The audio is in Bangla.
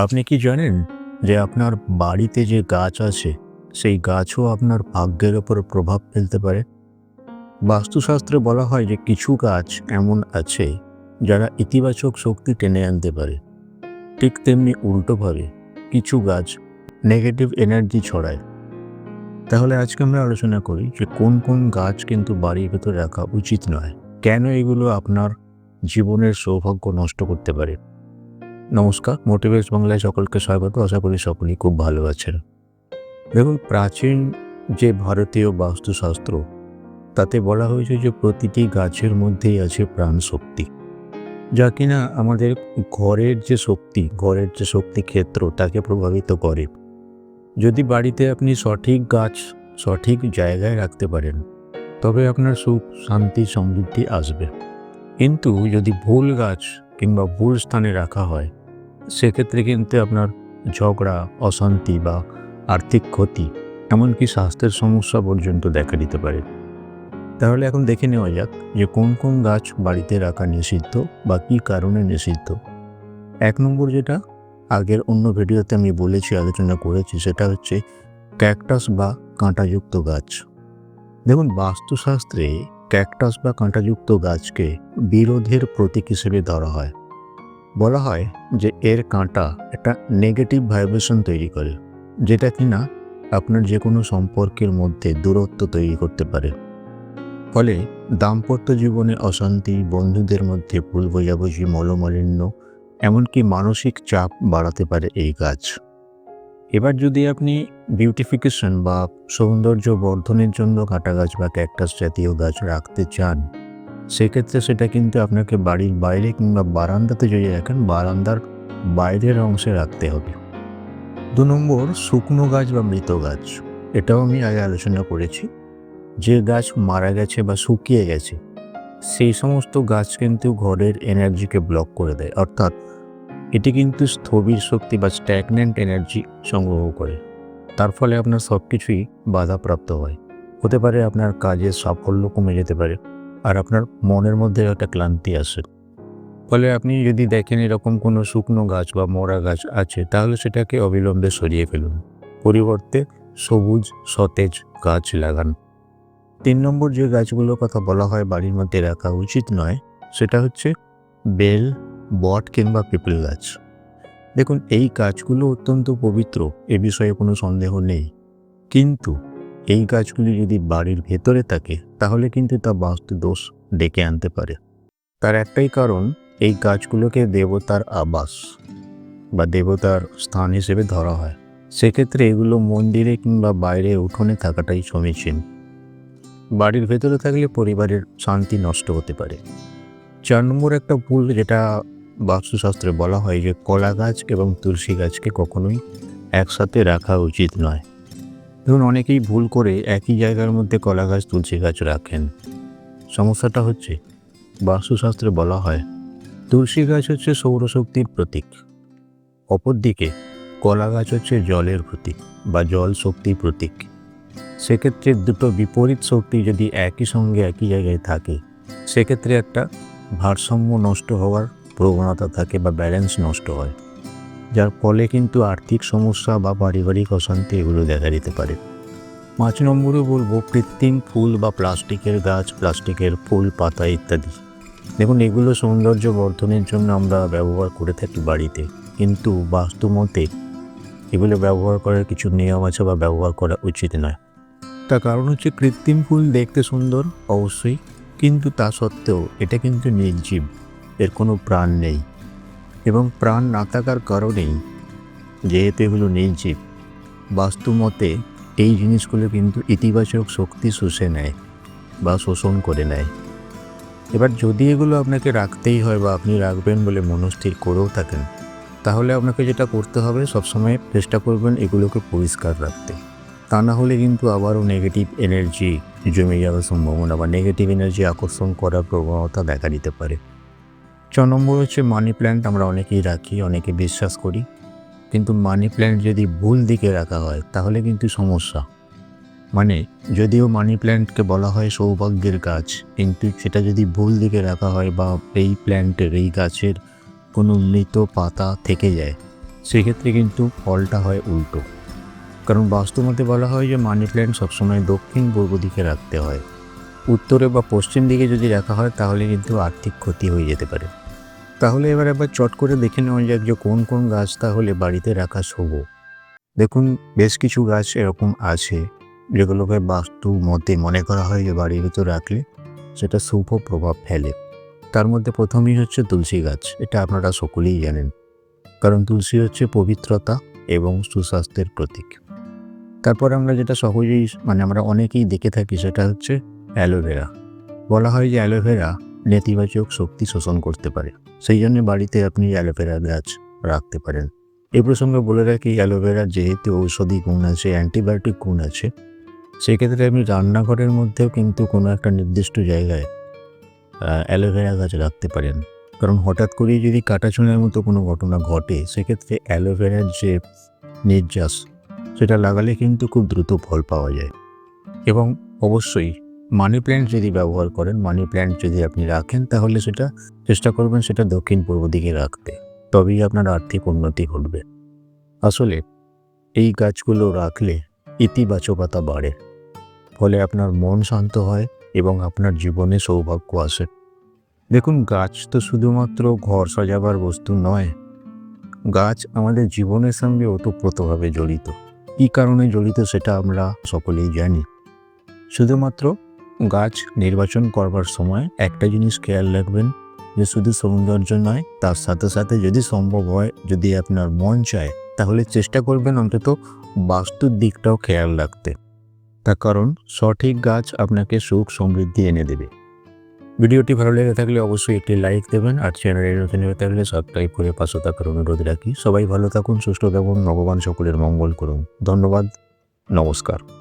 আপনি কি জানেন যে আপনার বাড়িতে যে গাছ আছে, সেই গাছও আপনার ভাগ্যের ওপর প্রভাব ফেলতে পারে? বাস্তুশাস্ত্রে বলা হয় যে কিছু গাছ এমন আছে যারা ইতিবাচক শক্তি টেনে আনতে পারে। ঠিক তেমনি উল্টোভাবে কিছু গাছ নেগেটিভ এনার্জি ছড়ায়। তাহলে আজকে আমরা আলোচনা করি যে কোন কোন গাছ কিন্তু বাড়ির ভেতরে রাখা উচিত নয়। কেন এগুলো আপনার জীবনের সৌভাগ্য নষ্ট করতে পারে? নমস্কার মোটিভেটস বাংলায় সকলকে স্বাগত। আশা করি সকলেই খুব ভালো আছেন। দেখুন, প্রাচীন যে ভারতীয় বাস্তুশাস্ত্র, তাতে বলা হয়েছে যে প্রতিটি গাছের মধ্যেই আছে প্রাণ শক্তি যা কিনা আমাদের ঘরের যে শক্তি, ঘরের যে শক্তি ক্ষেত্র তাকে প্রভাবিত করে। যদি বাড়িতে আপনি সঠিক গাছ, সঠিক জায়গায় রাখতে পারেন, তবে আপনার সুখ, শান্তি, সমৃদ্ধি আসবে। কিন্তু যদি ভুল গাছ কিংবা ভুল স্থানে রাখা হয় সেক্ষেত্রে কিন্তু আপনার ঝগড়া, অশান্তি বা আর্থিক ক্ষতি, এমনকি স্বাস্থ্যের সমস্যা পর্যন্ত দেখা দিতে পারে। তাহলে এখন দেখে নেওয়া যাক যে কোন কোন গাছ বাড়িতে রাখা নিষিদ্ধ বা কী কারণে নিষিদ্ধ। এক নম্বর যেটা, আগের অন্য ভিডিওতে আমি বলেছি, আলোচনা করেছি, সেটা হচ্ছে ক্যাকটাস বা কাঁটাযুক্ত গাছ। দেখুন, বাস্তুশাস্ত্রে ক্যাকটাস বা কাঁটাযুক্ত গাছকে বিরোধের প্রতীক হিসেবে ধরা হয়। বলা হয় যে এর কাঁটা একটা নেগেটিভ ভাইব্রেশন তৈরি করে, যেটা কিনা আপনার যে কোনো সম্পর্কের মধ্যে দূরত্ব তৈরি করতে পারে। ফলে দাম্পত্য জীবনে অশান্তি, বন্ধুদের মধ্যে ভুল বোঝাবুঝি মলমালিন্য এমনকি মানসিক চাপ বাড়াতে পারে এই গাছ এবার যদি আপনি বিউটিফিকেশন বা সৌন্দর্য বর্ধনের জন্য কাঁটা গাছ বা ক্যাকটাস জাতীয় গাছ রাখতে চান সেক্ষেত্রে সেটা কিন্তু আপনাকে বাড়ির বাইরে কিংবা বারান্দাতে যদি রাখেন, বারান্দার বাইরের অংশে রাখতে হবে। দু নম্বর, শুকনো গাছ বা মৃত গাছ। এটাও আমি আগে আলোচনা করেছি। যে গাছ মারা গেছে বা শুকিয়ে গেছে, সেই সমস্ত গাছ কিন্তু ঘরের এনার্জিকে ব্লক করে দেয়। অর্থাৎ এটি কিন্তু স্থবির শক্তি বা স্ট্যাগনেন্ট এনার্জি সংগ্রহ করে। তার ফলে আপনার সব কিছুই বাধাপ্রাপ্ত হয়। হতে পারে আপনার কাজের সাফল্য কমে যেতে পারে। আর আপনার মনের মধ্যে একটা ক্লান্তি আসে ফলে আপনি যদি দেখেন এরকম কোনো শুকনো গাছ বা মরা গাছ আছে, তাহলে সেটাকে অবিলম্বে সরিয়ে ফেলুন। পরিবর্তে সবুজ, সতেজ গাছ লাগান। তিন নম্বর যে গাছগুলোর কথা বলা হয় বাড়ির মধ্যে রাখা উচিত নয়, সেটা হচ্ছে বেল, বট কিংবা পিপল গাছ। দেখুন, এই গাছগুলো অত্যন্ত পবিত্র, এ বিষয়ে কোনো সন্দেহ নেই। কিন্তু এই গাছগুলি যদি বাড়ির ভেতরে থাকে, তাহলে কিন্তু তা বাস্তু দোষ ডেকে আনতে পারে। তার একটাই কারণ, এই গাছগুলোকে দেবতার আবাস বা দেবতার স্থান হিসেবে ধরা হয়। সেক্ষেত্রে এগুলো মন্দিরে কিংবা বাইরে উঠোনে থাকাটাই সমীচীন। বাড়ির ভেতরে থাকলে পরিবারের শান্তি নষ্ট হতে পারে। চার নম্বর একটা ভুল যেটা বাস্তুশাস্ত্রে বলা হয় যে কলা গাছ এবং তুলসী গাছকে কখনোই একসাথে রাখা উচিত নয়। ধরুন, অনেকেই ভুল করে একই জায়গার মধ্যে কলা গাছ তুলসী গাছ রাখেন। সমস্যাটা হচ্ছে, বাস্তুশাস্ত্রে বলা হয়, তুলসী গাছ হচ্ছে সৌরশক্তির প্রতীক। অপরদিকে কলা গাছ হচ্ছে জলের প্রতীক বা জল শক্তির প্রতীক। সেক্ষেত্রে দুটো বিপরীত শক্তি যদি একই সঙ্গে একই জায়গায় থাকে, সেক্ষেত্রে একটা ভারসাম্য নষ্ট হওয়ার প্রবণতা থাকে বা ব্যালেন্স নষ্ট হয়। যার ফলে কিন্তু আর্থিক সমস্যা বা পারিবারিক অশান্তি এগুলো দেখা দিতে পারে। পাঁচ নম্বরে বলব কৃত্রিম ফুল বা প্লাস্টিকের গাছ, প্লাস্টিকের ফুল, পাতা ইত্যাদি। দেখুন, এগুলো সৌন্দর্য বর্ধনের জন্য আমরা ব্যবহার করে থাকি বাড়িতে। কিন্তু বাস্তুমতে এগুলো ব্যবহার করার কিছু নিয়ম আছে বা ব্যবহার করা উচিত নয়। তার কারণ হচ্ছে কৃত্রিম ফুল দেখতে সুন্দর, অবশ্যই। কিন্তু তা সত্ত্বেও এটা কিন্তু নির্জীব। এর কোনো প্রাণ নেই। এবং প্রাণ না থাকার কারণেই যেহেতু এগুলো নির্জীব, বাস্তুমতে এই জিনিসগুলো কিন্তু ইতিবাচক শক্তি শুষে নেয় বা শোষণ করে নেয়। এবার যদি এগুলো আপনাকে রাখতেই হয় বা আপনি রাখবেন বলে মনস্থির করেও থাকেন, তাহলে আপনাকে যেটা করতে হবে, সবসময় চেষ্টা করবেন এগুলোকে পরিষ্কার রাখতে। তা না হলে কিন্তু আবারও নেগেটিভ এনার্জি জমে যাওয়ার সম্ভাবনা বা নেগেটিভ এনার্জি আকর্ষণ করার প্রবণতা দেখা দিতে পারে। ছ নম্বর হচ্ছে মানি প্ল্যান্ট আমরা অনেকেই রাখি, অনেকে বিশ্বাস করি। কিন্তু মানি প্ল্যান্ট যদি ভুল দিকে রাখা হয়, তাহলে কিন্তু সমস্যা। মানে যদিও মানি প্ল্যান্টকে বলা হয় সৌভাগ্যের গাছ, কিন্তু সেটা যদি ভুল দিকে রাখা হয় বা এই প্ল্যান্টের এই গাছের কোনো মৃত পাতা থেকে যায়, সেক্ষেত্রে কিন্তু ফলটা হয় উল্টো। কারণ বাস্তুমতে বলা হয় যে মানি প্ল্যান্ট সবসময় দক্ষিণ পূর্ব দিকে রাখতে হয়। উত্তরে বা পশ্চিম দিকে যদি রাখা হয়, তাহলে কিন্তু আর্থিক ক্ষতি হয়ে যেতে পারে। তাহলে এবার একবার চট করে দেখে নেওয়া যাক যে কোন কোন গাছ তাহলে বাড়িতে রাখা শুভ। দেখুন, বেশ কিছু গাছ এরকম আছে যেগুলোকে বাস্তু মতে মনে করা হয় যে বাড়ির ভিতর রাখলে সেটা শুভ প্রভাব ফেলে। তার মধ্যে প্রথমেই হচ্ছে তুলসী গাছ, এটা আপনারা সকলেই জানেন। কারণ তুলসী হচ্ছে পবিত্রতা এবং সুস্বাস্থ্যের প্রতীক। তারপর আমরা যেটা সহজেই মানে আমরা অনেকেই দেখে থাকি সেটা হচ্ছে অ্যালোভেরা। বলা হয় যে অ্যালোভেরা নেতিবাচক শক্তি শোষণ করতে পারে। সেই জন্য বাড়িতে আপনি অ্যালোভেরা গাছ রাখতে পারেন। এই প্রসঙ্গে বলে রাখি অ্যালোভেরা যেহেতু ঔষধি গুণ আছে অ্যান্টিবায়োটিক গুণ আছে, সেক্ষেত্রে আপনি রান্নাঘরের মধ্যেও কিন্তু কোনো একটা নির্দিষ্ট জায়গায় অ্যালোভেরা গাছ রাখতে পারেন। কারণ হঠাৎ করেই যদি কাটাছুঁড়ার মতো কোনো ঘটনা ঘটে, সেক্ষেত্রে অ্যালোভেরার যে নির্যাস, সেটা লাগালে কিন্তু খুব দ্রুত ফল পাওয়া যায়। এবং অবশ্যই মানি প্ল্যান্ট যদি ব্যবহার করেন মানি প্ল্যান্ট যদি আপনি রাখেন, তাহলে সেটা চেষ্টা করবেন সেটা দক্ষিণ পূর্ব দিকে রাখতে। তবেই আপনার আর্থিক উন্নতি ঘটবে। আসলে এই গাছগুলো রাখলে ইতিবাচকতা বাড়ে। ফলে আপনার মন শান্ত হয় এবং আপনার জীবনে সৌভাগ্য আসে। দেখুন, গাছ তো শুধুমাত্র ঘর সাজাবার বস্তু নয়। গাছ আমাদের জীবনের সঙ্গে ওতপ্রোতভাবে জড়িত। কী কারণে জড়িত সেটা আমরা সকলেই জানি। শুধুমাত্র গাছ নির্বাচন করবার সময় একটা জিনিস খেয়াল রাখবেন যে শুধু সৌন্দর্য নয়, তার সাথে সাথে যদি সম্ভব হয়, যদি আপনার মন চায়, তাহলে চেষ্টা করবেন অন্তত বাস্তুর দিকটাও খেয়াল রাখতে। তার কারণ, সঠিক গাছ আপনাকে সুখ সমৃদ্ধি এনে দেবে। ভিডিওটি ভালো লেগে থাকলে অবশ্যই একটি লাইক দেবেন আর চ্যানেলে নতুন হয়ে থাকলে সাবস্ক্রাইব করে পাশে থাকার অনুরোধ রাখি। সবাই ভালো থাকুন, সুস্থ থাকুন, ভগবান সকলের মঙ্গল করুন। ধন্যবাদ, নমস্কার।